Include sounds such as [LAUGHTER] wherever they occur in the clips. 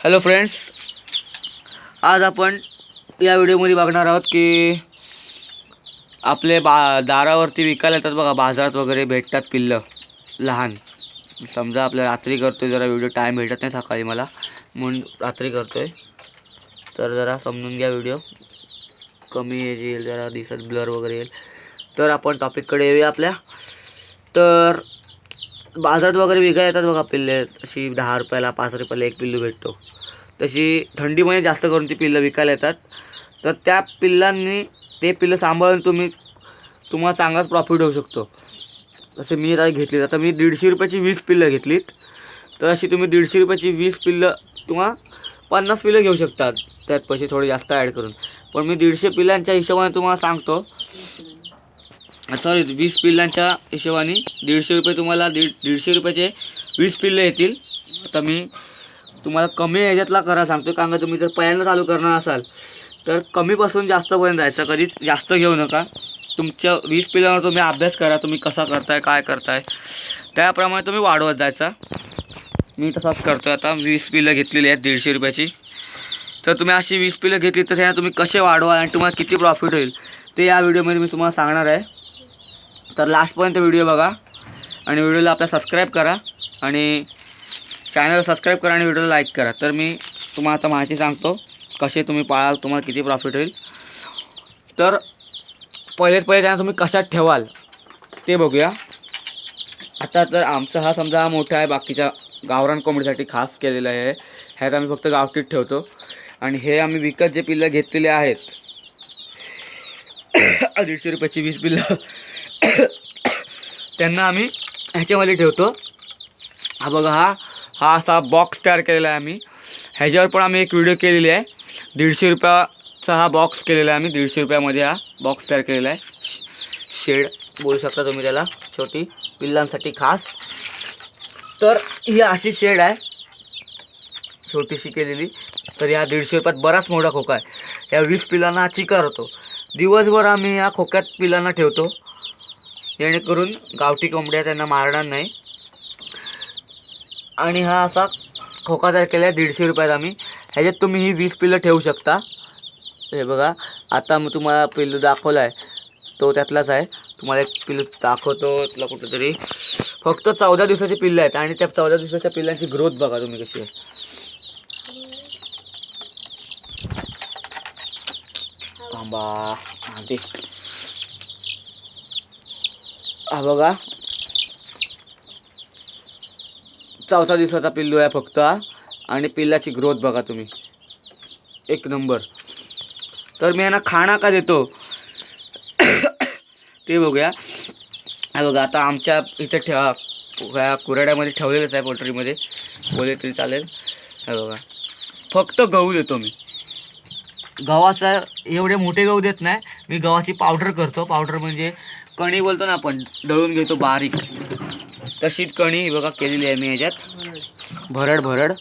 Hello friends आज आपण या व्हिडिओमध्ये बघणार आहोत की आपले बा दारावरती विकायला येतात बघा बाजारात वगैरे भेटतात पिल्लं. लहान. समजा आपल्या रात्री करतो आहे जरा व्हिडिओ टाईम भेटत नाही सकाळी मला. म्हणून रात्री करतो आहे तर जरा समजून घ्या व्हिडिओ कमी एज येईल जरा दिसत ब्लर वगैरे येईल. तर आपण टॉपिककडे येऊया आपल्या. तर बाजारात वगैरे विकायला येतात बघा पिल्ले. अशी दहा रुपयाला पाच रुपयाला एक पिल्लू भेटतो. तशी थंडीमध्ये जास्त करून ती पिल्लं विकायला येतात. तर त्या पिल्लांनी ते पिल्लं सांभाळून तुम्ही तुम्हाला चांगलाच प्रॉफिट होऊ शकतो. तसे मी आता घेतली आता मी दीडशे रुपयाची वीस पिल्लं घेतलीत. तर अशी तुम्ही दीडशे रुपयाची वीस पिल्लं किंवा पन्नास पिल्लं घेऊ शकतात. त्यात पैसे थोडे जास्त ॲड करून. पण मी दीडशे पिल्लांच्या हिशोबाने तुम्हाला सांगतो. सॉरी वीस पिल्लांच्या हिशोबाने दीडशे रुपये तुम्हाला दीड दीडशे रुपयाचे वीस पिल्ले येतील. आता मी तुम्हाला कमी ह्याच्यातला करा सांगतो कारण का तुम्ही जर पहिल्यांदा चालू करणार असाल तर कमीपासून जास्तपर्यंत जायचं कधीच जास्त घेऊ नका. तुमच्या वीस पिल्लांवर तुम्ही अभ्यास करा तुम्ही कसा करताय काय करताय. त्याप्रमाणे तुम्ही वाढवत जायचा. मी तसाच करतो आता वीस पिल्लं घेतलेली आहेत दीडशे रुपयाची. तर तुम्ही अशी वीस पिल्लं घेतली तर ह्या तुम्ही कसे वाढवा आणि तुम्हाला किती प्रॉफिट होईल ते या व्हिडिओमध्ये मी तुम्हाला सांगणार आहे. तर लास्टपर्यंत व्हिडिओ बघा. आणि व्हिडिओला आपल्या सबस्क्राईब करा. आणि चॅनल सबस्क्राईब करा आणि व्हिडिओला लाईक करा. तर मी तुम्हाला आता माहिती सांगतो कसे तुम्ही पाळाल तुम्हाला किती प्रॉफिट होईल. तर पहिलेच पहिले त्यांना तुम्ही कशात ठेवाल ते बघूया. आता तर आमचा हा समजा हा मोठा आहे बाकीच्या गावरान कोंबडीसाठी खास केलेला आहे. ह्यात आम्ही फक्त गावठीत ठेवतो. आणि हे आम्ही विकत जे पिल्लं घेतलेले आहेत [COUGHS] दीडशे रुपयाची वीस पिल्लं त्यांना आम्ही ह्याच्यामध्ये ठेवतो. हा बघा हा हा असा बॉक्स तयार केलेला आहे आम्ही. ह्याच्यावर पण आम्ही एक व्हिडिओ केलेली आहे. दीडशे रुपयाचा हा बॉक्स केलेला आहे आम्ही. दीडशे रुपयामध्ये हा बॉक्स तयार केलेला आहे. शेड बोलू शकता तुम्ही त्याला. छोटी पिल्लांसाठी खास. तर ही अशी शेड आहे. छोटीशी केलेली. तर या दीडशे रुपयात बराच मोठा खोका आहे. या वीस पिलांना हा चिकार होतो. दिवसभर आम्ही या खोक्यात पिलांना ठेवतो. जेणेकरून गावठी कोंबड्या त्यांना मारणार नाही. आणि हा असा खोका तयार केला आहे दीडशे रुपयात आम्ही. ह्याच्यात तुम्ही ही वीस पिल्लं ठेवू शकता. हे बघा आता मी तुम्हाला पिल्लू दाखवला आहे तो त्यातलाच आहे. तुम्हाला एक पिल्लू दाखवतो तुला कुठंतरी. फक्त चौदा दिवसाची पिल्लं आहेत. आणि त्या चौदा दिवसाच्या पिल्लांची ग्रोथ बघा तुम्ही कशी आहे. थांबा हा बघा. चौथा दिवसाचा पिल्लू आहे फक्त आणि पिल्लाची ग्रोथ बघा तुम्ही. एक नंबर. तर मी यांना खाणा का देतो? ते बघूया. हा बघा आता आमच्या इथे ठेवा. ह्या कुऱ्हाड्यामध्ये ठेवलेलंच आहे पोल्ट्रीमध्ये. बोले तरी चालेल. हे बघा. फक्त गहू देतो मी. गव्हाचा एवढे मोठे गहू देत नाही. मी गव्हाची पावडर करतो. पावडर म्हणजे कणी बोलतो ना आपण दळून घेतो बारीक. तशीच कणी ही बघा केलेली आहे मी ह्याच्यात. भरड भरड.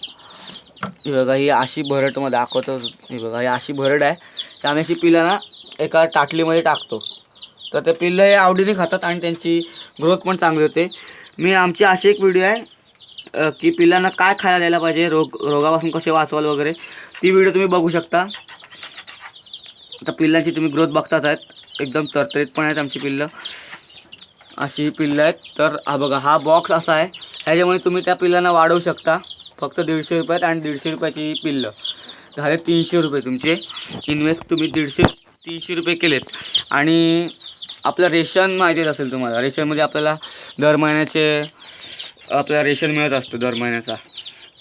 ही बघा ही अशी भरड तुम्हाला दाखवतो. ही बघा ही अशी भरड आहे. तर आम्ही अशी पिलं ना एका टाटलीमध्ये टाकतो. तर ते पिल्लं हे आवडीने खातात आणि त्यांची ग्रोथ पण चांगली होते. मी आमची अशी एक व्हिडिओ आहे की पिल्लांना काय खायला द्यायला पाहिजे रोग रोगापासून कसे वाचवाल वगैरे ती व्हिडिओ तुम्ही बघू शकता. आता पिल्लांची तुम्ही ग्रोथ बघताच आहेत एकदम तरतरीत पण आहेत आमची पिल्लं. अशी ही पिल्लं आहेत. तर हा बघा हा बॉक्स असा आहे. ह्याच्यामुळे तुम्ही त्या पिल्लांना वाढवू शकता. फक्त दीडशे रुपयात आणि दीडशे रुपयाची ही पिल्लं. झाले तीनशे रुपये तुमचे. इन्व्हेस्ट तुम्ही दीडशे तीनशे रुपये केलेत. आणि आपलं रेशन माहितीच असेल तुम्हाला. रेशनमध्ये आपल्याला दर महिन्याचे आपल्याला रेशन मिळत असतं दर महिन्याचा.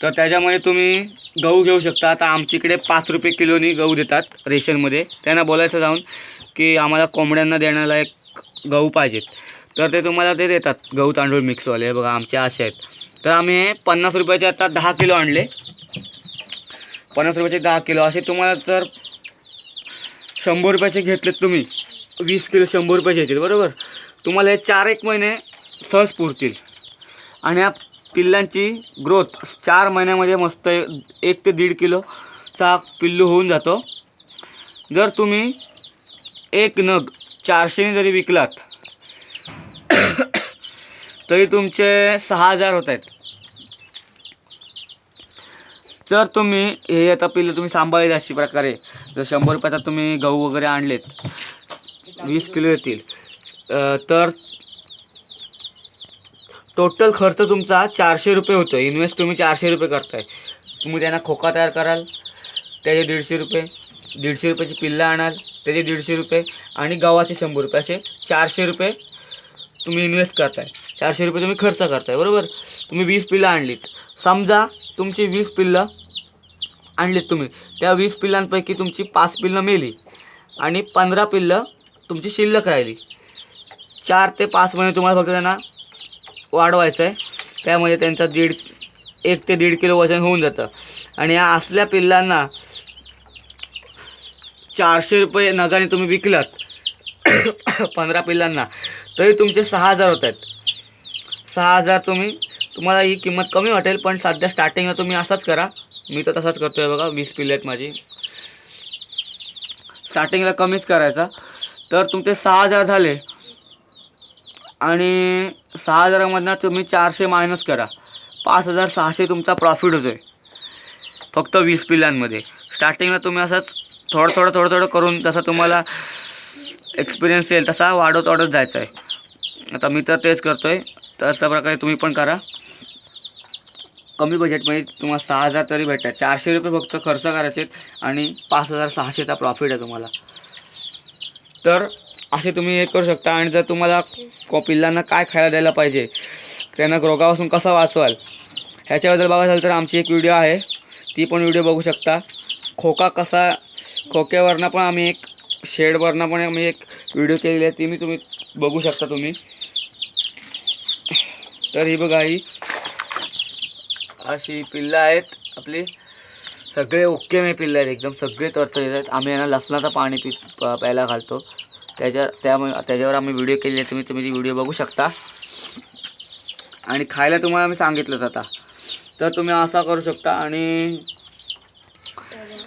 तर त्याच्यामध्ये तुम्ही गहू घेऊ शकता. आता आमच्याकडे पाच रुपये किलोनी गहू देतात रेशनमध्ये. त्यांना बोलायचं जाऊन की आम्हाला कोंबड्यांना देण्याला एक गहू पाहिजेत. तर ते तुम्हाला ते देतात गहू तांदूळ मिक्सवाले. बघा आमचे असे आहेत. तर आम्ही हे पन्नास रुपयाचे आता दहा किलो आणले. पन्नास रुपयाचे दहा किलो. असे तुम्हाला तर शंभर रुपयाचे घेतलेत तुम्ही. वीस किलो शंभर रुपयाचे येतील बरोबर? तुम्हाला हे चार एक महिने सहज पुरतील. आणि या पिल्लांची ग्रोथ चार महिन्यामध्ये मस्त एक ते दीड किलोचा पिल्लू होऊन जातो. जर तुम्ही एक नग चारशेने जरी विकलात तरी तुमचे सहा हजार होत आहेत. जर तुम्ही हे आता पहिलं तुम्ही सांभाळले अशी प्रकारे जर शंभर रुपयाचा तुम्ही गहू वगैरे आणलेत वीस किलो येतील तर टोटल खर्च तुमचा चारशे रुपये होतो इन्व्हेस्ट तुम्ही चारशे रुपये करताय. तुम्ही त्यांना खोका तयार कराल त्याचे दीडशे रुपये दीडशे रुपयाची पिल्लं आणाल त्याचे दीडशे रुपये आणि गव्हाचे शंभर रुपये. असे चारशे रुपये तुम्ही इन्व्हेस्ट करताय. चारशे रुपये तुम्ही खर्च करताय. बरोबर? तुम्ही वीस पिल्लं आणलीत. समजा तुमची वीस पिल्लं आणलीत तुम्ही. त्या वीस पिल्लांपैकी तुमची पाच पिल्लं मेली आणि पंधरा पिल्लं तुमची शिल्लक राहिली. चार ते पाच महिने तुम्हाला फक्त त्यांना वाढवायचं आहे त्यामध्ये त्यांचा दीड एक ते दीड किलो वजन होऊन जातं. आणि या असल्या पिल्लांना चारशे रुपये नगाने तुम्ही विकलात. [COUGHS] पंधरा पिल्लांना. तरी तुमचे सहा हजार होत आहेत. सहा हजार तुम्ही तुम्हाला ही किंमत कमी वाटेल पण सध्या स्टार्टिंगला तुम्ही असाच करा. मी तर तसाच करतो आहे बघा वीस पिल्ले आहेत माझी. स्टार्टिंगला कमीच करायचा. तर तुमचे सहा हजार झाले. आणि सहा हजारामधनं तुम्ही चारशे मायनस करा. पाच हजार सहाशे तुमचा प्रॉफिट होतो आहे फक्त वीस पिल्लांमध्ये. स्टार्टिंगला तुम्ही असंच थोडं थोडं थोडं थोडं करून जसा तुम्हाला एक्सपिरियन्स येईल तसा वाढवत वाढत जायचं आहे आता मी तर तेच करतो आहे तर अशा प्रकारे तुम्ही पण करा. कमी बजेटमध्ये तुम्हाला सहा हजार तरी भेटतात. चारशे रुपये फक्त खर्च करायचे आणि पाच हजार सहाशेचा प्रॉफिट आहे तुम्हाला. तर असे तुम्ही हे करू शकता आणि जर तुम्हाला को पिल्लांना काय खायला द्यायला पाहिजे त्यांना रोगापासून कसा वाचवाल ह्याच्याबद्दल बघायला झालं तर आमची एक व्हिडिओ आहे. ती पण व्हिडिओ बघू शकता. खोका कसा खोक्यावरनं पण आम्ही एक शेडवरनं पण आम्ही एक व्हिडिओ केलेली आहे ती मी तुम्ही बघू शकता तुम्ही. तर ही बघा ही अशी पिल्लं आहेत आपली. सगळे ओके मे पिल्लं आहेत एकदम सगळे तरतरीत आहेत. आम्ही यांना लसणाचं पाणी पि प- प्यायला घालतो. त्याच्या त्यामुळे त्याच्यावर आम्ही व्हिडिओ केलेली आहे तुम्ही तुम्ही ती व्हिडिओ बघू शकता. आणि खायला तुम्हाला मी सांगितलंच आता. तर तुम्ही असा करू शकता आणि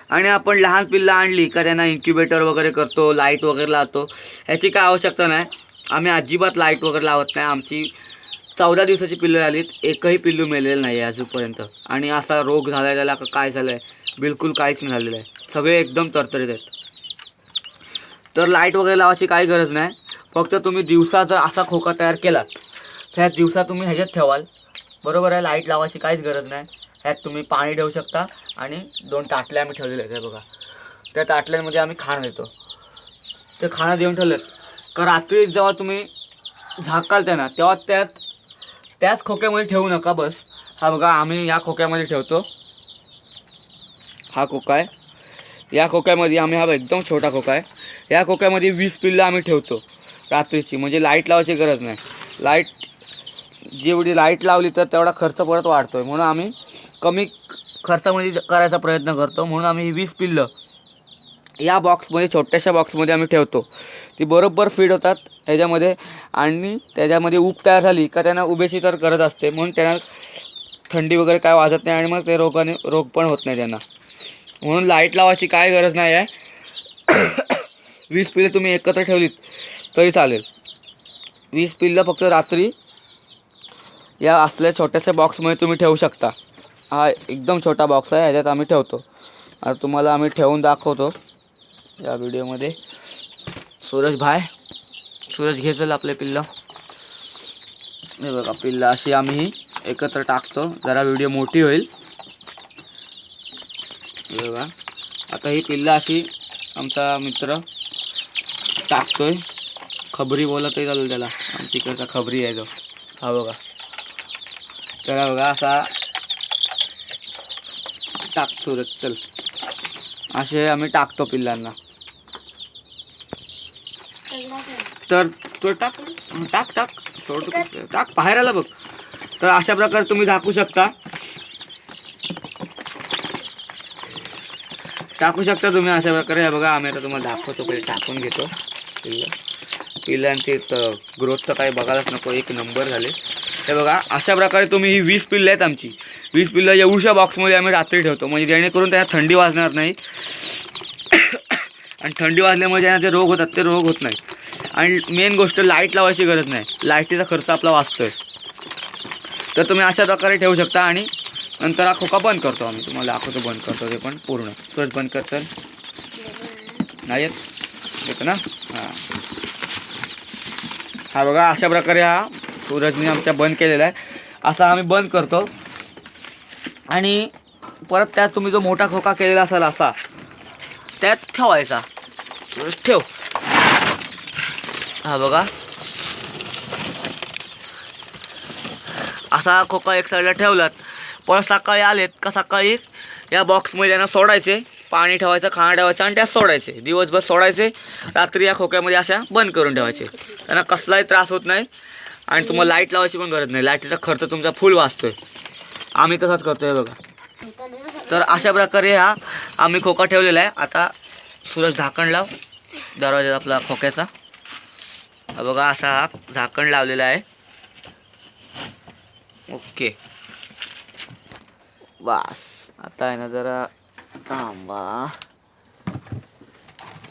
आणि आपण लहान पिल्लं आणली का त्यांना इन्क्युबेटर वगैरे करतो लाइट वगैरे लावतो. ह्याची काय आवश्यकता नाही. आम्ही अजिबात लाइट वगैरे लावत नाही. आमची चौदा दिवसाची पिल्लं आलीत एकही पिल्लू मेलेलं नाही आहे अजूनपर्यंत. आणि असा रोग झाला आहे त्याला काय झालं आहे बिलकुल काहीच नाही झालेलं आहे. सगळे एकदम तरतरीत आहेत. तर लाइट वगैरे लावायची काही गरज नाही. फक्त तुम्ही दिवसा जर असा खोका तयार केलात तर ह्या दिवसा तुम्ही ह्याच्यात ठेवाल. बरोबर आहे लाइट लावायची काहीच गरज नाही. ह्यात तुम्ही पाणी ठेवू शकता. आणि दोन ताटल्या आम्ही ठेवलेल्या आहेत बघा. त्या ताटल्यांमध्ये आम्ही खाणं देतो. ते खाणं देऊन ठेवलेत. का रात्री जेव्हा तुम्ही झाकाल त्यांना तेव्हा त्यात त्याच खोक्यामध्ये ठेवू नका बस. हा बघा आम्ही या खोक्यामध्ये ठेवतो. हा खोका आहे. या खोक्यामध्ये आम्ही हा एकदम छोटा खोका आहे. या खोक्यामध्ये वीस पिल्लं आम्ही ठेवतो रात्रीची. म्हणजे लाइट लावायची गरज नाही. लाइट जेवढी लाइट लावली तर तेवढा खर्च परत वाढतो आहे म्हणून आम्ही कमी खर्चामध्ये करायचा प्रयत्न करतो म्हणून आम्ही ही वीस पिल्लं या बॉक्समध्ये छोट्याशा बॉक्समध्ये आम्ही ठेवतो. ती बरोबर फीड होतात ह्याच्यामध्ये आणि त्याच्यामध्ये ऊब तयार झाली का त्यांना उभेशी तर करत असते म्हणून त्यांना थंडी वगैरे काय वाजत नाही आणि मग ते रोगाने रोग पण होत नाही त्यांना. म्हणून लाइट लावायची काय गरज नाही आहे. [COUGHS] वीस पिल्लं तुम्ही एकत्र ठेवलीत तरी चालेल. वीस पिल्लं फक्त रात्री या असल्या छोट्याशा बॉक्समध्ये तुम्ही ठेवू शकता. हा एकदम छोटा बॉक्स आहे ह्याच्यात आम्ही ठेवतो. आता तुम्हाला आम्ही ठेवून दाखवतो या व्हिडिओमध्ये. सूरज भाय सूरज घेचल आपले पिल्लं. हे बघा पिल्लं अशी आम्ही एकत्र टाकतो. जरा व्हिडिओ मोठी होईल. हे बघा आता ही पिल्लं अशी आमचा मित्र टाकतोय. खबरी बोलत आहे चालेल त्याला. आमची इकडचा खबरी आहे जो हा बघा. त्याला बघा असा टाक सुरत चल. असे आम्ही टाकतो पिल्लांना. तर तो टाक टाक टाक. सोड टाक बाहेर आला बघ. तर अशा प्रकारे तुम्ही झाकू शकता. टाकू शकता तुम्ही अशा प्रकारे. हे बघा आम्ही आता तुम्हाला दाखवतो पहिले टाकून घेतो पिल्लं. पिल्लांची तर ग्रोथ तर काही बघायलाच नको एक नंबर झाले. हे बघा अशा प्रकारे तुम्ही ही वीस पिल्लं आहेत आमची. वीस पिल्लं एवढ्या बॉक्समध्ये आम्ही रात्री ठेवतो. म्हणजे जेणेकरून त्यांना थंडी वाजणार नाही. [COUGHS] आणि थंडी वाजल्यामुळे ज्यांना ते रोग होतात ते रोग होत नाही आणि मेन गोष्ट लाइट लावायची गरज नाही. लाईटीचा खर्च आपला वाचतो आहे तर तुम्ही अशा प्रकारे ठेवू शकता आणि नंतर हा खोका बंद करतो आम्ही. तुम्हाला दाखवतो बंद करतो. ते पण पूर्ण. सूरज बंद करतो नाही येत? येतं ना? हां. हा बघा अशा प्रकारे हा सूरजने आमच्या बंद केलेला आहे. असा आम्ही बंद करतो. आणि परत त्यात तुम्ही जो मोठा खोका केलेला असाल असा त्यात ठेवायचा. ठेव. हा बघा. असा खोका एक साईडला ठेवलात. परत सकाळी आलेत का सकाळी या बॉक्समध्ये त्यांना सोडायचे. पाणी ठेवायचं खाणं ठेवायचं आणि त्यात सोडायचे. दिवसभर सोडायचे. रात्री या खोक्यामध्ये अशा बंद करून ठेवायचे. त्यांना कसलाही त्रास होत नाही. आणि तुम्हाला लाइट लावायची पण गरज नाही. लाईटीचा खर्च तुमचा फुल वाचतोय. आम्ही तसाच करतोय बघा. तर अशा प्रकारे हा आम्ही खोका ठेवलेला आहे. आता सूरज झाकण लाव. दरवाजा आपला खोक्याचा. बघा असा हा झाकण लावलेला आहे. ओके. बास. आता आहे ना जरा थांबा.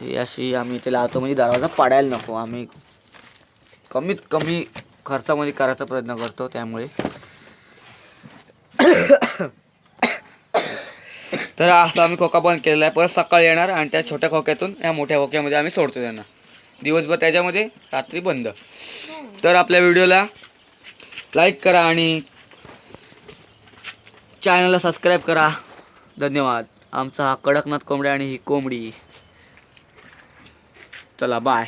ही अशी आम्ही ते लावतो. म्हणजे दरवाजा पाडायला नको. आम्ही कमीत कमी खर्चामध्ये करायचा प्रयत्न करतो त्यामुळे. तर असं आम्ही खोका बंद केलेला आहे. परत सकाळी येणार आणि त्या छोट्या खोक्यातून या मोठ्या खोक्यामध्ये आम्ही सोडतो त्यांना. दिवसभर त्याच्यामध्ये रात्री बंद. तर आपल्या व्हिडिओला लाईक करा आणि चॅनलला सबस्क्राईब करा. धन्यवाद. आमचा हा कडकनाथ कोंबड्या आणि ही कोंबडी. चला बाय